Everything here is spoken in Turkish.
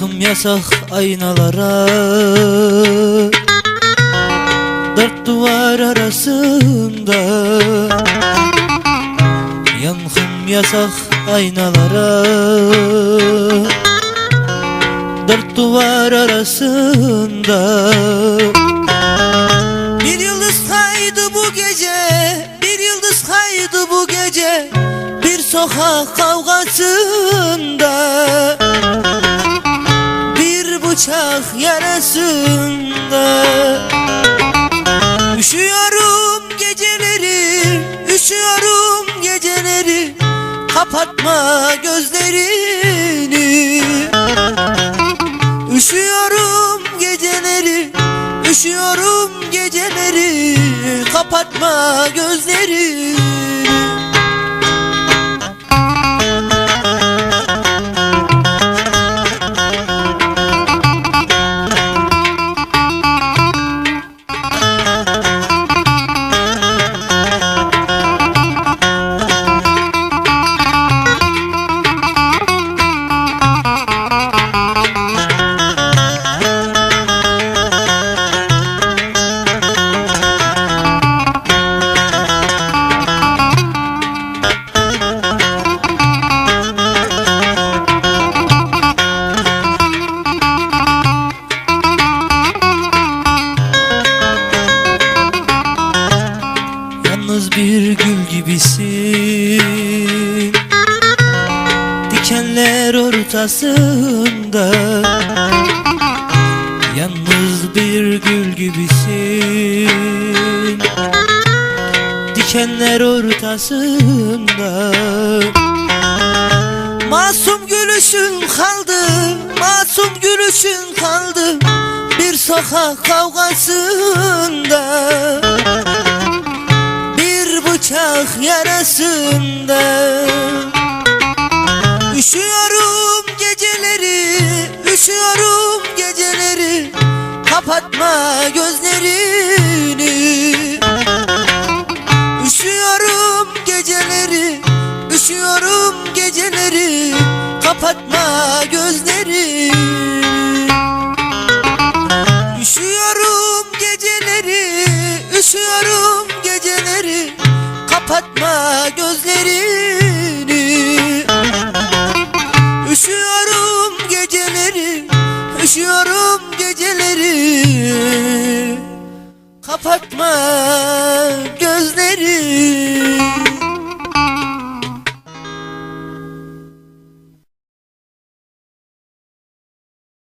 Yankım yasak aynalara. Dört duvar arasında Yankım yasak aynalara. Dört duvar arasında Bir yıldız kaydı bu gece Bir yıldız kaydı bu gece. Bir sokak kavgasında bıçak yarasında. Üşüyorum geceleri Üşüyorum geceleri. Kapatma gözlerini. Üşüyorum geceleri Üşüyorum geceleri. Kapatma gözlerini Yalnız bir gül gibisin. Dikenler ortasında Yalnız bir gül gibisin. Dikenler ortasında Masum gülüşün kaldı Masum gülüşün kaldı. Bir sokak kavgasında yarasında Üşüyorum geceleri, üşüyorum geceleri. Kapatma gözlerini. Üşüyorum geceleri, üşüyorum geceleri. Kapatma gözlerini. Üşüyorum geceleri, üşüyorum Kapatma gözlerini. Üşüyorum geceleri, üşüyorum geceleri. Kapatma